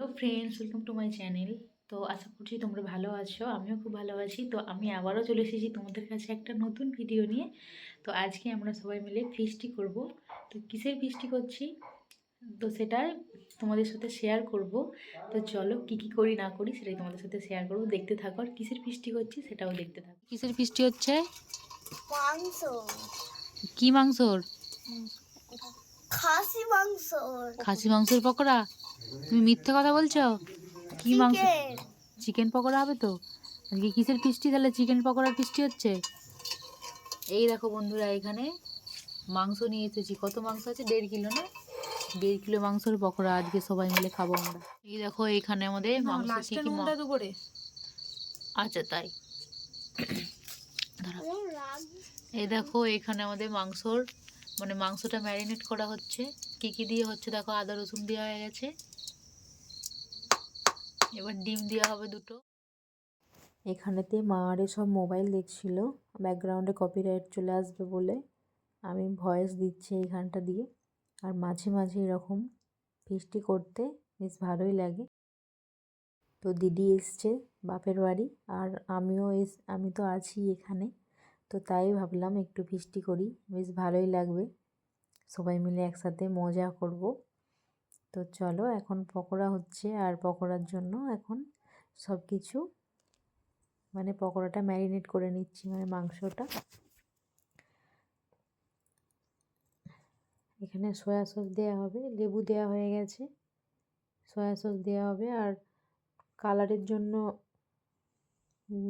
Hello friends welcome to my channel তো আশা করছি তোমরা ভালো আছো আমিও খুব ভালো আছি। তো আমি আবারও চলে এসেছি তোমাদের কাছে একটা নতুন ভিডিও নিয়ে। তো আজকে আমরা সবাই মিলে ফিস্টি করব। তো কিসের ফিস্টি করছি? তো সেটা তোমাদের সাথে শেয়ার করব। তো চলো কি কি করি না করি সেটাই তোমাদের সাথে শেয়ার করব। দেখতে থাকো আর কিসের ফিস্টি করছি সেটাও দেখতে থাকো। কিসের ফিস্টি হচ্ছে? মাংস। কি মাংসর? খাসি মাংস। খাসি মাংসের পকোড়া? তুমি মিথ্যে কথা বলছো? কি মাংস? চিকেন পকোড়া হবে তো? আজকে কিসের ফিস্টি তাহলে চিকেন পকোড়ার ফিস্টি হচ্ছে? এই দেখো বন্ধুরা এখানে মাংস নিয়ে এসেছি। কত মাংস আছে? দেড় কিলো না? দেড় কিলো মাংসের পকোড়া আজকে সবাই মিলে খাব আমরা। এই দেখো এখানে আমাদের মাংস কি কি মা- আচ্ছা তাই। এই দেখো এখানে আমাদের মাংসর মানে মাংসটা ম্যারিনেট করা হচ্ছে। কি কি দিয়ে হচ্ছে দেখো, আদা, রসুন দেওয়া হয়ে গেছে। এবার ডিম দেওয়া হবে দুটো। এখানেতে মা আরে সব মোবাইল দেখছিল ব্যাকগ্রাউন্ডে কপিরাইট চলে আসবে বলে। আমি ভয়েস দিচ্ছি এইখানটা দিয়ে। আর মাঝে মাঝে এরকম ফিস্টি করতে বেশ ভালোই লাগে। তো দিদি এসছে বাপের বাড়ি, আর আমিও এস, আমি তো আছি এখানে। তো তাই ভাবলাম একটু ফিস্টি করি। বেশ ভালোই লাগবে। সবাই মিলে একসাথে মজা করব। তো চলো, এখন পকোড়া হচ্ছে আর পকোড়ার জন্য এখন সব কিছু মানে পকোড়াটা ম্যারিনেট করে নিচ্ছি মানে মাংসটা। এখানে সয়া সস দেওয়া হবে, লেবু দেওয়া হয়ে গেছে। সয়া সস দেওয়া হবে আর কালারের জন্য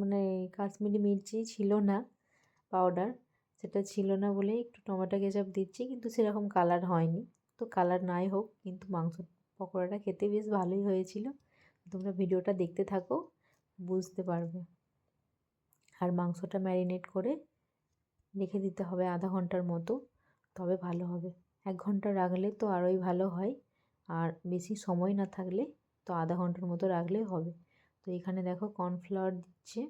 মানে কাশ্মীরি মির্চি ছিল না। পাউডার সেটা ছিল না বলে একটু টমেটো কেচাপ দিচ্ছি, কিন্তু সেরকম কালার হয়নি। তো কালার নাই হোক, কিন্তু মাংস পকোড়াটা খেতে বেশ ভালোই হয়েছিল। তোমরা ভিডিওটা দেখতে থাকো, বুঝতে পারবে। আর মাংসটা ম্যারিনেট করে রেখে দিতে হবে আধা ঘণ্টার মতো, তবে ভালো হবে। এক ঘণ্টা রাখলে তো আরোই ভালো হয়, আর বেশি সময় না থাকলে তো আধা ঘণ্টার মতো রাখলেই হবে। তো এখানে দেখো কর্নফ্লাওয়ার দিচ্ছে।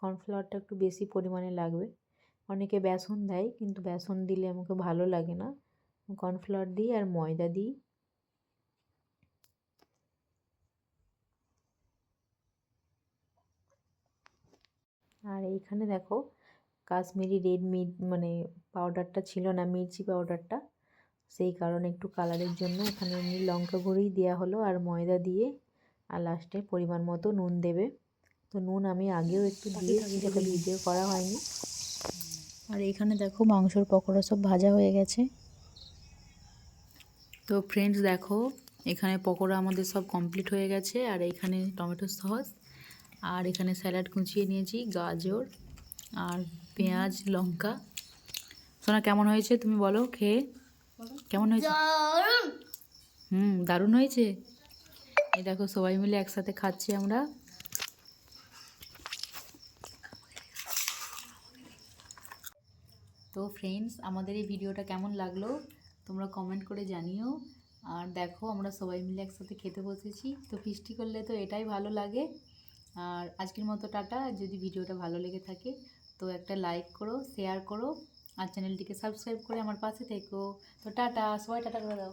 কর্নফ্লাওয়ারটা একটু বেশি পরিমাণে লাগবে। অনেকে বেসন দেয় কিন্তু বেসন দিলে আমাকে ভালো লাগে না। কর্নফ্লাওয়ার দিই আর ময়দা দিই। আর এইখানে দেখো কাশ্মীরি রেড মিট মানে পাউডারটা ছিল না মির্চি পাউডারটা সেই কারণে একটু কালারের জন্য এখানে এমনি লঙ্কা গুঁড়োই দেওয়া হলো আর ময়দা দিয়ে আর লাস্টে পরিমাণ মতো নুন দেবে। তো নুন আমি আগেও একটু দিয়েছি সেটা ভিডিও করা হয়নি। আর এখানে দেখো মাংসর পকোড়া সব ভাজা হয়ে গেছে। তো ফ্রেন্ডস দেখো এখানে পকোড়া আমাদের সব কমপ্লিট হয়ে গেছে আর এখানে টমেটো সস আর এখানে স্যালাড কুচিয়ে নিয়েছি গাজর আর পেঁয়াজ লঙ্কা। সোনা কেমন হয়েছে তুমি বলো খেয়ে? কেমন হয়েছে? হুম দারুণ হয়েছে? এই দেখো সবাই মিলে একসাথে খাচ্ছি আমরা। তো ফ্রেন্ডস আমাদের এই ভিডিওটা কেমন লাগল? তোমরা কমেন্ট করে জানিও। আর দেখো, আমরা সবাই মিলে একসাথে খেতে বসেছি। তো ফিস্টি করলে তো এটাই ভালো লাগে। আর আজকের মতো টাটা। যদি ভিডিওটা ভালো লেগে থাকে, তো একটা লাইক করো শেয়ার করো। আর চ্যানেলটিকে সাবস্ক্রাইব করে আমার পাশে থেকো। তো টাটা, সবাই টাটা করে দাও।